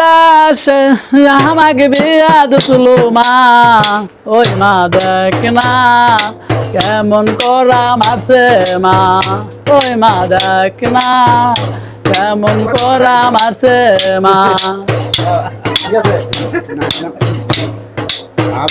দাস আমাকে বিয়া তুলো মা ওই মা দেখ না কেমন করা মাসে মা। ওই মা দেখ না কেমন করা মাসে মা। ঠিক আছে। আর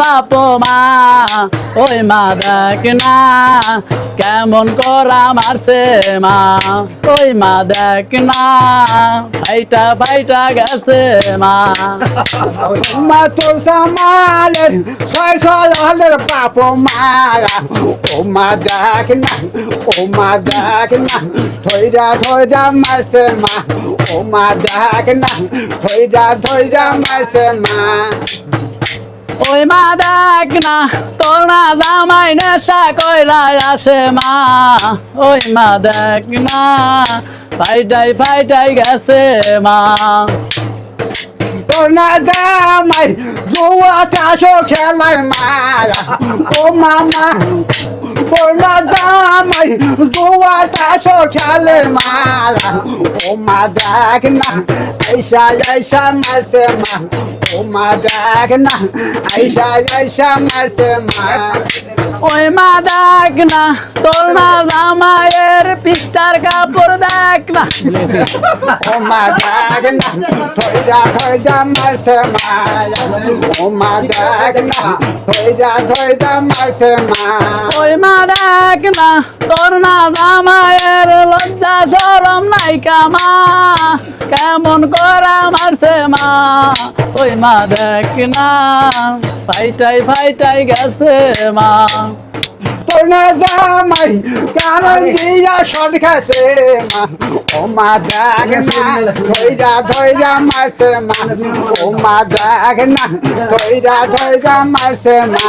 বাপ মা ওই মা দেখ না, কেমন করা মারছে মা। ওই মা দেখ না ফাইটা ফাইটা গেছে মা। মা তোর সামালের ছয় ছলের বাপ মারা ও মা জাগনা ও মা জাগনা ধৈরা ধৈরা মাসে মা। ও মা জাগনা ধৈরা ধৈরা মাসে মা। ওই মা দেখ না, তোর না জামাই নেশা কইরা আসে মা। ওই মা দেখ না, ফাইটাই ফাইটাই গেছে মা। তোনা জামাই জুয়া চাষো খেলায় মারা ও মামা তোনা জামাই জুয়া চাষো খেলে মারা ও মা দেখ না ऐसा ऐसा मरते मा ओ मा देख ना ऐसा ऐसा मरते मा ওই মা দেখ না তোর মা রামায়ের পিস্তার কাপড় দেখ না। ও মা দেখ না তোর যা ধর যা মারছে মায়া। ও মা দেখ না তোর যা ধর যা মারছে মা ওই মা দেখ না তোর না রামায়ের লজ্জা শরম নাই কামা। কেমন করা মারছে মা? ওই মা দেখ না ফাইটাই ফাইটাই গেছে মা। তোনা জামাই কারণ দিয়া সদ খাসে মা। ও মা দেখ না ধৈরা ধৈরা মারছে মা। ও মা দেখ না ধৈরা ধৈরা মারছে মা।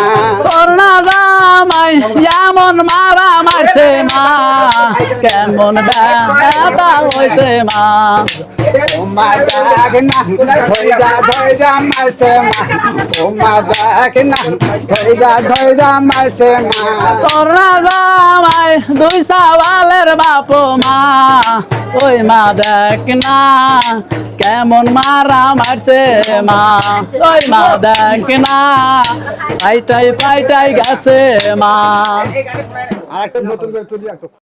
জামাই যেমন মারা মারছে মা। কেমন ব্যথা হয়েছে মা। জামাই দুই সাওয়ালের বাপ মা ওই মা দেখ না কেমন মারা মারছে মা ওই মা দেখ না ফাইটাই ফাইটাই গেছে মা আর একটা নতুন করে তুলি একটা